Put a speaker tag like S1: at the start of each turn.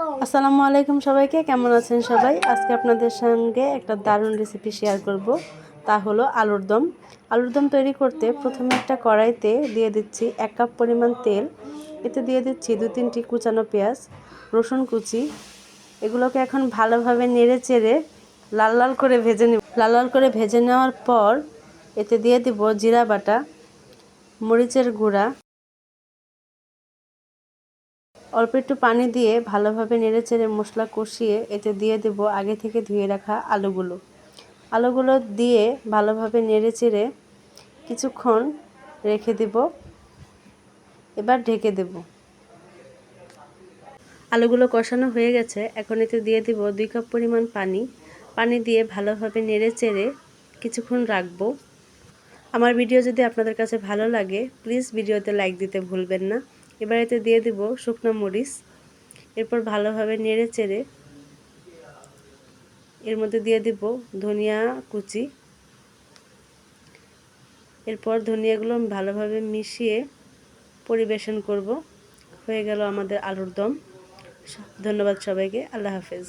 S1: আসসালামু আলাইকুম সবাইকে, কেমন আছেন সবাই? আজকে আপনাদের সঙ্গে একটা দারুণ রেসিপি শেয়ার করব। তা হলো আলুর দম। আলুর দম তৈরি করতে প্রথমে একটা কড়াইতে দিয়ে দিচ্ছি এক কাপ পরিমাণ তেল। এতে দিয়ে দিচ্ছি দু তিনটি কুচানো পেঁয়াজ, রসুন কুচি। এগুলোকে এখন ভালোভাবে নেড়ে চেড়ে লাল লাল করে ভেজে নেব। লাল লাল করে ভেজে নেওয়ার পর এতে দিয়ে দিব জিরা বাটা, মরিচের গুঁড়া অল্প একটু পানি দিয়ে ভালোভাবে নেড়ে চেড়ে মশলা কষিয়ে এতে দিয়ে দেব আগে থেকে ধুয়ে রাখা আলুগুলো। আলুগুলো দিয়ে ভালোভাবে নেড়ে চেড়ে কিছুক্ষণ রেখে দেব। এবার ঢেকে দেব। আলুগুলো কষানো হয়ে গেছে। এখন এতে দিয়ে দিব দুই কাপ পরিমাণ পানি। পানি দিয়ে ভালোভাবে নেড়ে চেড়ে কিছুক্ষণ রাখব। আমার ভিডিও যদি আপনাদের কাছে ভালো লাগে প্লিজ ভিডিওতে লাইক দিতে ভুলবেন না। এবার এতে দিয়ে দেব শুকনো মরিচ, এরপর ভালোভাবে নেড়ে চেড়ে এর মধ্যে দিয়ে দেব ধনিয়া কুচি। এরপর ধনিয়াগুলো ভালোভাবে মিশিয়ে পরিবেশন করব। হয়ে গেল আমাদের আলুর দম। ধন্যবাদ সবাইকে, আল্লাহ হাফেজ।